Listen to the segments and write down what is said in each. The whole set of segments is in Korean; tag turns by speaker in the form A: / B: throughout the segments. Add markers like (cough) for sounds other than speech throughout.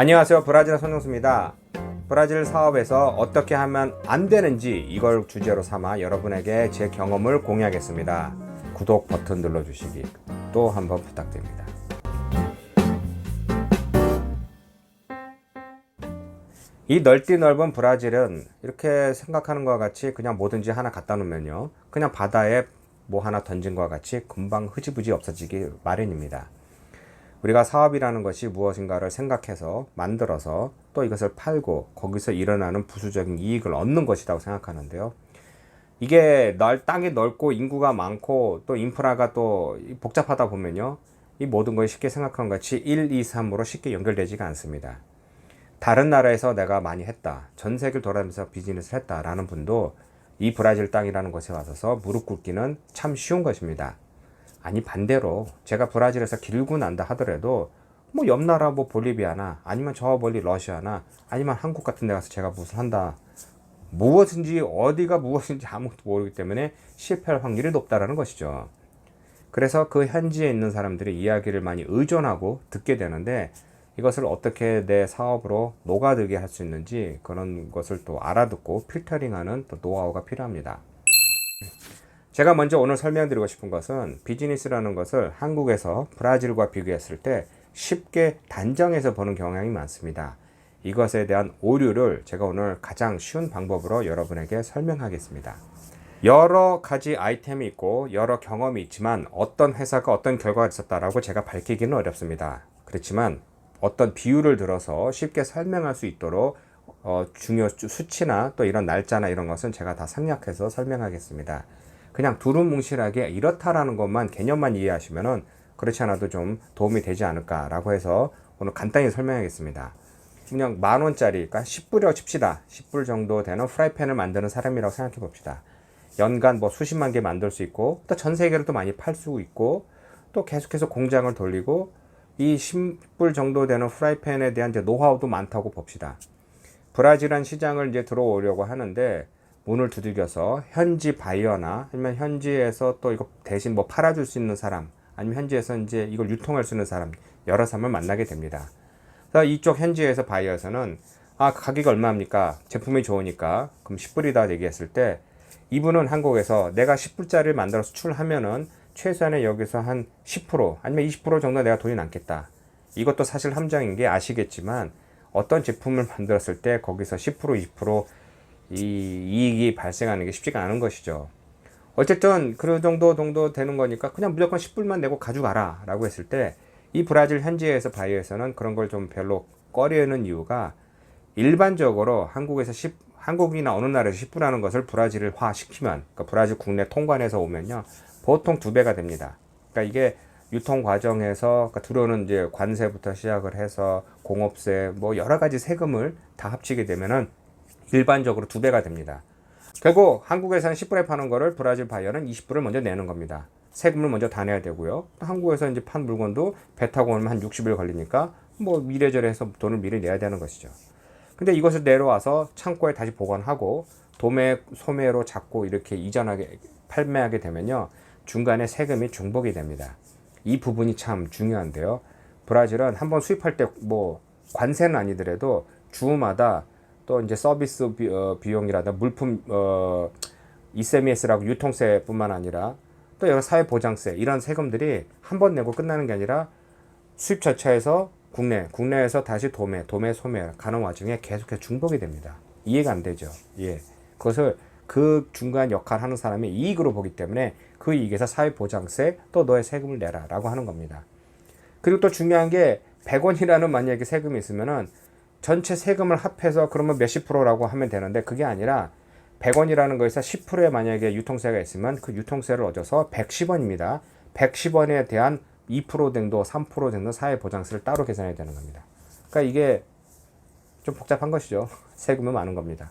A: 안녕하세요. 브라질 손영수입니다. 브라질 사업에서 어떻게 하면 안 되는지 이걸 주제로 삼아 여러분에게 제 경험을 공유하겠습니다. 구독 버튼 눌러주시기 또 한번 부탁드립니다. 이 넓디 넓은 브라질은 이렇게 생각하는 것과 같이 그냥 뭐든지 하나 갖다 놓으면요. 그냥 바다에 뭐 하나 던진 것과 같이 금방 흐지부지 없어지기 마련입니다. 우리가 사업이라는 것이 무엇인가를 생각해서 만들어서 또 이것을 팔고 거기서 일어나는 부수적인 이익을 얻는 것이라고 생각하는데요. 이게 널 땅이 넓고 인구가 많고 또 인프라가 또 복잡하다 보면요. 이 모든 것이 쉽게 생각한 것 같이 1, 2, 3으로 쉽게 연결되지가 않습니다. 다른 나라에서 내가 많이 했다. 전 세계를 돌아다니면서 비즈니스를 했다라는 분도 이 브라질 땅이라는 곳에 와서 무릎 꿇기는 참 쉬운 것입니다. 아니 반대로 제가 브라질에서 길고 난다 하더라도 뭐 옆 나라 뭐 볼리비아나 아니면 저 멀리 러시아나 아니면 한국 같은 데 가서 제가 무슨 한다 무엇인지 어디가 무엇인지 아무것도 모르기 때문에 실패할 확률이 높다라는 것이죠. 그래서 그 현지에 있는 사람들이 이야기를 많이 의존하고 듣게 되는데 이것을 어떻게 내 사업으로 녹아들게 할 수 있는지 그런 것을 또 알아듣고 필터링하는 또 노하우가 필요합니다. 제가 먼저 오늘 설명드리고 싶은 것은 비즈니스라는 것을 한국에서 브라질과 비교했을 때 쉽게 단정해서 보는 경향이 많습니다. 이것에 대한 오류를 제가 오늘 가장 쉬운 방법으로 여러분에게 설명하겠습니다. 여러 가지 아이템이 있고 여러 경험이 있지만 어떤 회사가 어떤 결과가 있었다라고 제가 밝히기는 어렵습니다. 그렇지만 어떤 비유를 들어서 쉽게 설명할 수 있도록 어, 중요 수치나 또 이런 날짜나 이런 것은 제가 다 생략해서 설명하겠습니다. 그냥 두루뭉실하게 이렇다라는 것만 개념만 이해하시면은 그렇지 않아도 좀 도움이 되지 않을까라고 해서 오늘 간단히 설명하겠습니다. 그냥 만 원짜리, 그러니까 10불이라고 칩시다. 10불 정도 되는 프라이팬을 만드는 사람이라고 생각해 봅시다. 연간 뭐 수십만 개 만들 수 있고, 또 전 세계로 또 많이 팔 수 있고, 또 계속해서 공장을 돌리고, 이 10불 정도 되는 프라이팬에 대한 이제 노하우도 많다고 봅시다. 브라질한 시장을 이제 들어오려고 하는데, 문을 두들겨서 현지 바이어나 아니면 현지에서 또 이거 대신 뭐 팔아줄 수 있는 사람 아니면 현지에서 이제 이걸 유통할 수 있는 사람 여러 사람을 만나게 됩니다. 그래서 이쪽 현지에서 바이어에서는 아 가격이 얼마입니까? 제품이 좋으니까 그럼 10불이다 얘기했을 때 이분은 한국에서 내가 10불짜리를 만들어 수출하면은 최소한의 여기서 한 10% 아니면 20% 정도 내가 돈이 남겠다. 이것도 사실 함정인 게 아시겠지만 어떤 제품을 만들었을 때 거기서 10% 20% 이 이익이 발생하는 게 쉽지가 않은 것이죠. 어쨌든 그 정도 정도 되는 거니까 그냥 무조건 10불만 내고 가져가라 라고 했을 때 이 브라질 현지에서 바이오에서는 그런 걸 좀 별로 꺼려는 이유가 일반적으로 한국에서 10, 한국이나 어느 나라에서 10불하는 것을 브라질화 시키면 그러니까 브라질 국내 통관해서 오면요 보통 두 배가 됩니다. 그러니까 이게 유통 과정에서 그러니까 들어오는 이제 관세부터 시작을 해서 공업세 뭐 여러 가지 세금을 다 합치게 되면은 일반적으로 두 배가 됩니다. 결국 한국에서는 10불에 파는 거를 브라질 바이어는 20불을 먼저 내는 겁니다. 세금을 먼저 다 내야 되고요. 한국에서 이제 판 물건도 배 타고 오면 한 60일 걸리니까 뭐 미래절에 해서 돈을 미리 내야 되는 것이죠. 근데 이것을 내려와서 창고에 다시 보관하고 도매, 소매로 잡고 이렇게 이전하게, 판매하게 되면요. 중간에 세금이 중복이 됩니다. 이 부분이 참 중요한데요. 브라질은 한번 수입할 때 뭐 관세는 아니더라도 주마다 또 이제 서비스 비, 어, 비용이라든 물품 어, ECMS라고 유통세뿐만 아니라 또 여러 사회보장세 이런 세금들이 한 번 내고 끝나는 게 아니라 수입 자체에서 국내, 국내에서 다시 도매, 도매, 소매 가는 와중에 계속해서 중복이 됩니다. 이해가 안 되죠. 예. 그것을 그 중간 역할 하는 사람이 이익으로 보기 때문에 그 이익에서 사회보장세 또 너의 세금을 내라 라고 하는 겁니다. 그리고 또 중요한 게 100원이라는 만약에 세금이 있으면은 전체 세금을 합해서 그러면 몇십 프로라고 하면 되는데 그게 아니라 100원이라는 거에서 10%의 만약에 유통세가 있으면 그 유통세를 얻어서 110원입니다. 110원에 대한 2% 정도, 3% 정도 사회보장세를 따로 계산해야 되는 겁니다. 그러니까 이게 좀 복잡한 것이죠. (laughs) 세금은 많은 겁니다.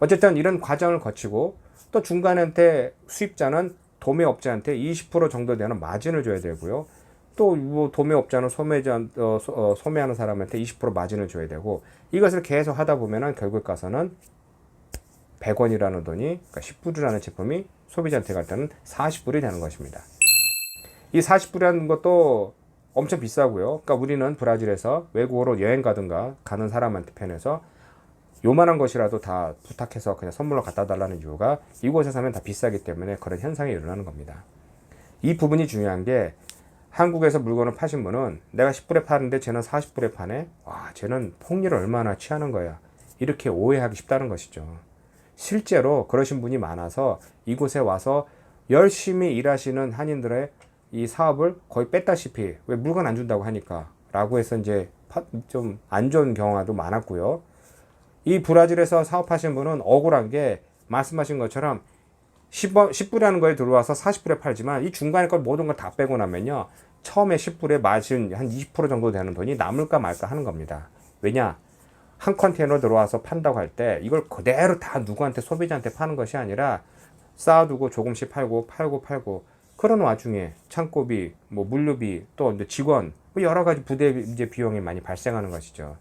A: 어쨌든 이런 과정을 거치고 또 중간한테 수입자는 도매업자한테 20% 정도 되는 마진을 줘야 되고요. 또 뭐 도매업자는 소매자 어, 소, 어, 소매하는 사람한테 20% 마진을 줘야 되고 이것을 계속 하다 보면은 결국 가서는 100원이라는 돈이 그러니까 10불이라는 제품이 소비자한테 갈 때는 40불이 되는 것입니다. 이 40불이라는 것도 엄청 비싸고요. 그러니까 우리는 브라질에서 외국으로 여행 가든가 가는 사람한테 편해서 요만한 것이라도 다 부탁해서 그냥 선물로 갖다 달라는 이유가 이곳에 사면 다 비싸기 때문에 그런 현상이 일어나는 겁니다. 이 부분이 중요한 게 한국에서 물건을 파신 분은 내가 10불에 파는데 쟤는 40불에 파네? 와, 쟤는 폭리를 얼마나 취하는 거야. 이렇게 오해하기 쉽다는 것이죠. 실제로 그러신 분이 많아서 이곳에 와서 열심히 일하시는 한인들의 이 사업을 거의 뺐다시피 왜 물건 안 준다고 하니까 라고 해서 이제 좀 안 좋은 경우도 많았고요. 이 브라질에서 사업하신 분은 억울한 게 말씀하신 것처럼 10원, 10불이라는 거에 들어와서 40불에 팔지만 이 중간에 걸 모든 걸 다 빼고 나면요. 처음에 10불에 마진 한 20% 정도 되는 돈이 남을까 말까 하는 겁니다. 왜냐? 한 컨테이너 들어와서 판다고 할 때 이걸 그대로 다 누구한테 소비자한테 파는 것이 아니라 쌓아두고 조금씩 팔고 팔고 팔고 그런 와중에 창고비, 뭐 물류비, 또 직원, 뭐 여러 가지 부대 이제 비용이 많이 발생하는 것이죠.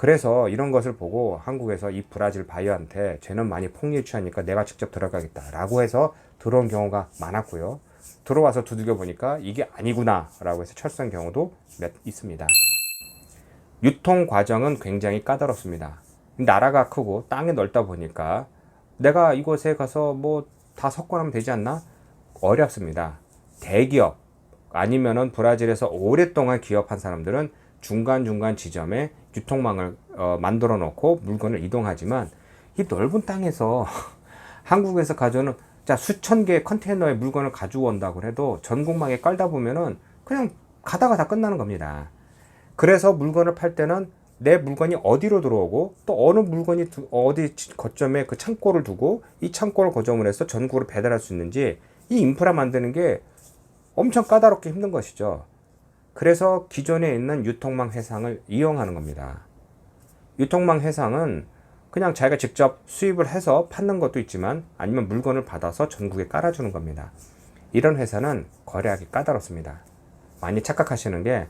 A: 그래서 이런 것을 보고 한국에서 이 브라질 바이어한테 쟤는 많이 폭리에 취하니까 내가 직접 들어가겠다 라고 해서 들어온 경우가 많았고요. 들어와서 두들겨 보니까 이게 아니구나 라고 해서 철수한 경우도 몇 있습니다. 유통 과정은 굉장히 까다롭습니다. 나라가 크고 땅이 넓다 보니까 내가 이곳에 가서 뭐 다 석권하면 되지 않나? 어렵습니다. 대기업 아니면은 브라질에서 오랫동안 기업한 사람들은 중간중간 지점에 유통망을 어, 만들어 놓고 물건을 이동하지만 이 넓은 땅에서 (laughs) 한국에서 가져오는 자 수천 개의 컨테이너의 물건을 가지고 온다고 해도 전국망에 깔다 보면은 그냥 가다가 다 끝나는 겁니다. 그래서 물건을 팔 때는 내 물건이 어디로 들어오고 또 어느 물건이 두, 어디 거점에 그 창고를 두고 이 창고를 고정을 해서 전국으로 배달할 수 있는지 이 인프라 만드는 게 엄청 까다롭게 힘든 것이죠. 그래서 기존에 있는 유통망 해상을 이용하는 겁니다. 유통망 해상은 그냥 자기가 직접 수입을 해서 파는 것도 있지만 아니면 물건을 받아서 전국에 깔아주는 겁니다. 이런 회사는 거래하기 까다롭습니다. 많이 착각하시는 게,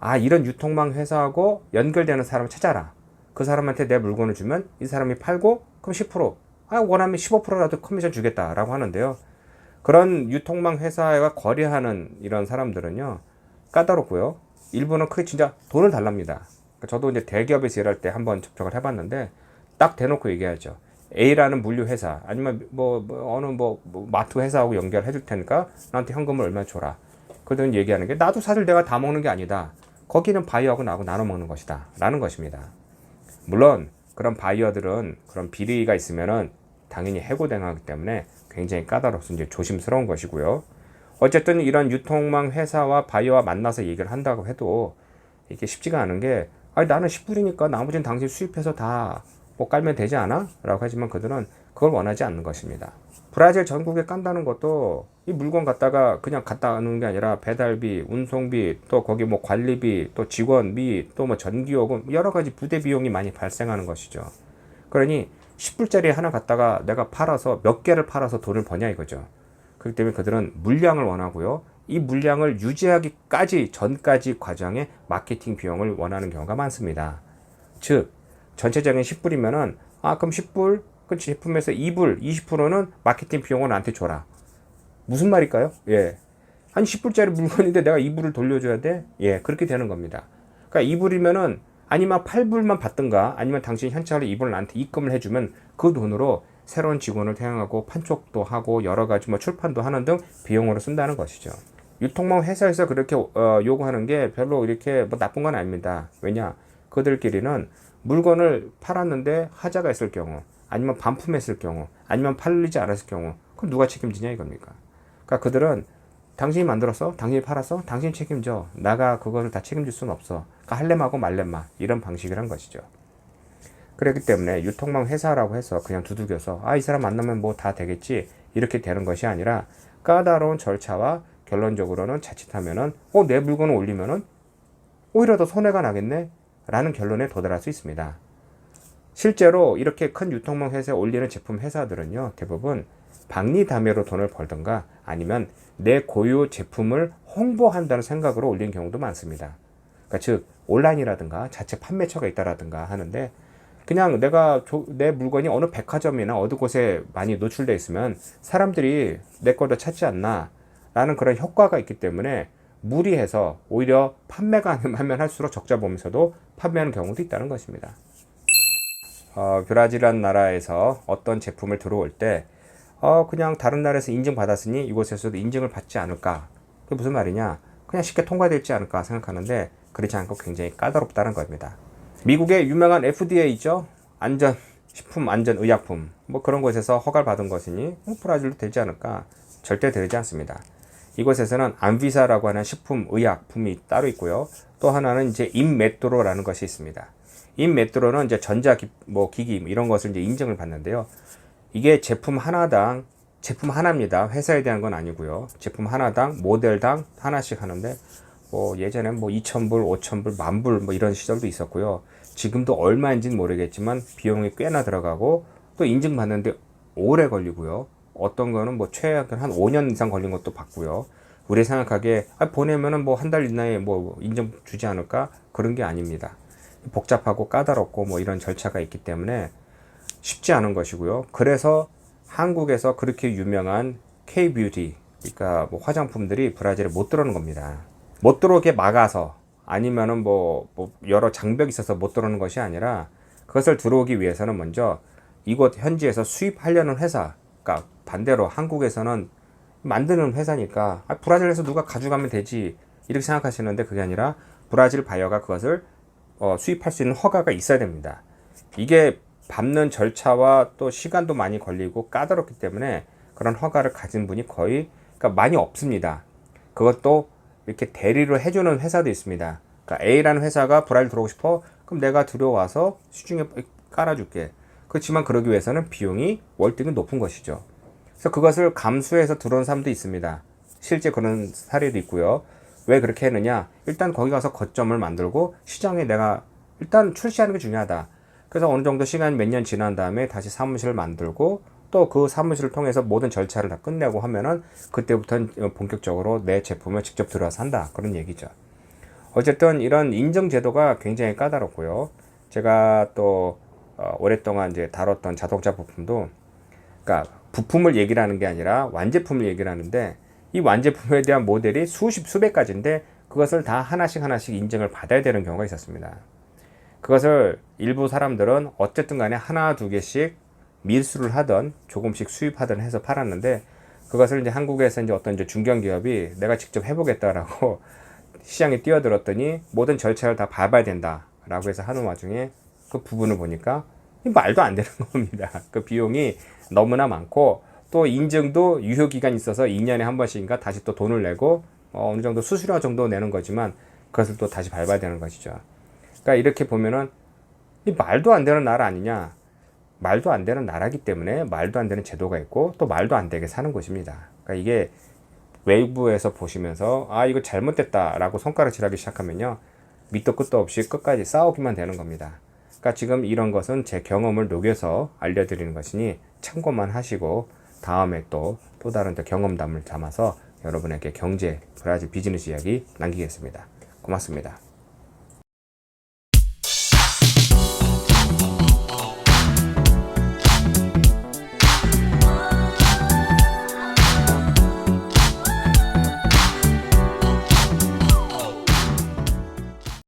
A: 아, 이런 유통망 회사하고 연결되는 사람을 찾아라. 그 사람한테 내 물건을 주면 이 사람이 팔고, 그럼 10%, 아, 원하면 15%라도 커미션 주겠다라고 하는데요. 그런 유통망 회사와 거래하는 이런 사람들은요, 까다롭고요. 일부는 크게 진짜 돈을 달랍니다. 그러니까 저도 이제 대기업에서 일할 때 한번 접촉을 해봤는데 딱 대놓고 얘기하죠. A라는 물류 회사 아니면 뭐, 뭐 어느 뭐, 뭐, 마트 회사하고 연결해 줄 테니까 나한테 현금을 얼마 줘라. 그러더니 얘기하는 게 나도 사실 내가 다 먹는 게 아니다. 거기는 바이어하고 나하고 나눠 먹는 것이다. 라는 것입니다. 물론 그런 바이어들은 그런 비리가 있으면은 당연히 해고당하기 때문에 굉장히 까다롭고 이제 조심스러운 것이고요. 어쨌든 이런 유통망 회사와 바이어와 만나서 얘기를 한다고 해도 이게 쉽지가 않은 게 아니 나는 10불이니까 나머지는 당신 수입해서 다 뭐 깔면 되지 않아? 라고 하지만 그들은 그걸 원하지 않는 것입니다. 브라질 전국에 깐다는 것도 이 물건 갖다가 그냥 갖다 놓는 게 아니라 배달비, 운송비, 또 거기 뭐 관리비, 또 직원비, 또 뭐 전기요금 여러 가지 부대 비용이 많이 발생하는 것이죠. 그러니 10불짜리 하나 갖다가 내가 팔아서 몇 개를 팔아서 돈을 버냐 이거죠. 그렇기 때문에 그들은 물량을 원하고요. 이 물량을 유지하기까지 전까지 과정에 마케팅 비용을 원하는 경우가 많습니다. 즉 전체적인 10불이면은 아 그럼 10불 그 제품에서 2불 20%는 마케팅 비용을 나한테 줘라. 무슨 말일까요? 예. 한 10불짜리 물건인데 내가 2불을 돌려줘야 돼? 예, 그렇게 되는 겁니다. 그러니까 2불이면은 아니면 8불만 받든가 아니면 당신 현찰로 2불을 나한테 입금을 해주면 그 돈으로 새로운 직원을 태양하고 판촉도 하고 여러 가지 뭐 출판도 하는 등 비용으로 쓴다는 것이죠. 유통망 회사에서 그렇게 어, 요구하는 게 별로 이렇게 뭐 나쁜 건 아닙니다. 왜냐? 그들끼리는 물건을 팔았는데 하자가 있을 경우, 아니면 반품했을 경우, 아니면 팔리지 않았을 경우, 그럼 누가 책임지냐 이겁니까? 그러니까 그들은 당신이 만들었어, 당신이 팔았어, 당신이 책임져. 나가 그거를 다 책임질 수는 없어. 그러니까 할래마고 말래마 이런 방식이란 것이죠. 그렇기 때문에 유통망 회사라고 해서 그냥 두들겨서 아 이 사람 만나면 뭐 다 되겠지 이렇게 되는 것이 아니라 까다로운 절차와 결론적으로는 자칫하면은 어 내 물건을 올리면은 오히려 더 손해가 나겠네 라는 결론에 도달할 수 있습니다. 실제로 이렇게 큰 유통망 회사에 올리는 제품 회사들은요 대부분 박리담회로 돈을 벌던가 아니면 내 고유 제품을 홍보한다는 생각으로 올린 경우도 많습니다. 그러니까 즉 온라인이라든가 자체 판매처가 있다라든가 하는데 그냥 내가 내 물건이 어느 백화점이나 어느 곳에 많이 노출돼 있으면 사람들이 내 거를 찾지 않나 라는 그런 효과가 있기 때문에 무리해서 오히려 판매가 하면 할수록 적자 보면서도 판매하는 경우도 있다는 것입니다. 어, 브라질이라는 나라에서 어떤 제품을 들어올 때 어, 그냥 다른 나라에서 인증받았으니 이곳에서도 인증을 받지 않을까? 그게 무슨 말이냐? 그냥 쉽게 통과되지 않을까 생각하는데 그렇지 않고 굉장히 까다롭다는 겁니다. 미국의 유명한 FDA 있죠? 안전 식품 안전 의약품 뭐 그런 곳에서 허가를 받은 것이니 뭐 브라질도 되지 않을까? 절대 되지 않습니다. 이곳에서는 안비사라고 하는 식품 의약품이 따로 있고요. 또 하나는 이제 인메트로라는 것이 있습니다. 인메트로는 이제 전자 기, 뭐 기기 이런 것을 이제 인증을 받는데요. 이게 제품 하나당 제품 하나입니다. 회사에 대한 건 아니고요. 제품 하나당 모델당 하나씩 하는데 뭐 예전엔 뭐 2,000불, 5,000불, 만불 뭐 이런 시절도 있었고요. 지금도 얼마인지는 모르겠지만 비용이 꽤나 들어가고 또 인증 받는데 오래 걸리고요. 어떤 거는 뭐 최악은 한 5년 이상 걸린 것도 봤고요. 우리 생각하기에 아, 보내면은 뭐 한 달 이내에 뭐 인증 주지 않을까 그런 게 아닙니다. 복잡하고 까다롭고 뭐 이런 절차가 있기 때문에 쉽지 않은 것이고요. 그래서 한국에서 그렇게 유명한 K-뷰티, 그러니까 뭐 화장품들이 브라질에 못 들어오는 겁니다. 못 들어오게 막아서 아니면은 뭐, 뭐 여러 장벽이 있어서 못 들어오는 것이 아니라 그것을 들어오기 위해서는 먼저 이곳 현지에서 수입하려는 회사, 그러니까 반대로 한국에서는 만드는 회사니까 아, 브라질에서 누가 가져가면 되지 이렇게 생각하시는데 그게 아니라 브라질 바이어가 그것을 어, 수입할 수 있는 허가가 있어야 됩니다. 이게 밟는 절차와 또 시간도 많이 걸리고 까다롭기 때문에 그런 허가를 가진 분이 거의 그러니까 많이 없습니다. 그것도 이렇게 대리를 해주는 회사도 있습니다. 그러니까 A라는 회사가 브라질 들어오고 싶어 그럼 내가 들어와서 시중에 깔아줄게. 그렇지만 그러기 위해서는 비용이 월등히 높은 것이죠. 그래서 그것을 감수해서 들어온 사람도 있습니다. 실제 그런 사례도 있고요. 왜 그렇게 했느냐? 일단 거기 가서 거점을 만들고 시장에 내가 일단 출시하는 게 중요하다. 그래서 어느 정도 시간 몇 년 지난 다음에 다시 사무실을 만들고 또 그 사무실을 통해서 모든 절차를 다 끝내고 하면은 그때부터는 본격적으로 내 제품을 직접 들어와서 한다. 그런 얘기죠. 어쨌든 이런 인증 제도가 굉장히 까다롭고요. 제가 또 어, 오랫동안 이제 다뤘던 자동차 부품도 그러니까 부품을 얘기를 하는 게 아니라 완제품을 얘기를 하는데 이 완제품에 대한 모델이 수십 수백 가지인데 그것을 다 하나씩 하나씩 인증을 받아야 되는 경우가 있었습니다. 그것을 일부 사람들은 어쨌든 간에 하나 두 개씩 밀수를 하던 조금씩 수입하던 해서 팔았는데 그것을 이제 한국에서 이제 어떤 이제 중견 기업이 내가 직접 해보겠다라고 (laughs) 시장에 뛰어들었더니 모든 절차를 다 밟아야 된다라고 해서 하는 와중에 그 부분을 보니까 말도 안 되는 (laughs) 겁니다. 그 비용이 너무나 많고 또 인증도 유효 기간이 있어서 2년에 한 번씩인가 다시 또 돈을 내고 어, 어느 정도 수수료 정도 내는 거지만 그것을 또 다시 밟아야 되는 것이죠. 그러니까 이렇게 보면은 이 말도 안 되는 나라 아니냐? 말도 안 되는 나라기 때문에 말도 안 되는 제도가 있고 또 말도 안 되게 사는 곳입니다. 그러니까 이게 외부에서 보시면서 아 이거 잘못됐다라고 손가락질하기 시작하면요 밑도 끝도 없이 끝까지 싸우기만 되는 겁니다. 그러니까 지금 이런 것은 제 경험을 녹여서 알려드리는 것이니 참고만 하시고 다음에 또또 다른 또 경험담을 담아서 여러분에게 경제 브라질 비즈니스 이야기 남기겠습니다. 고맙습니다.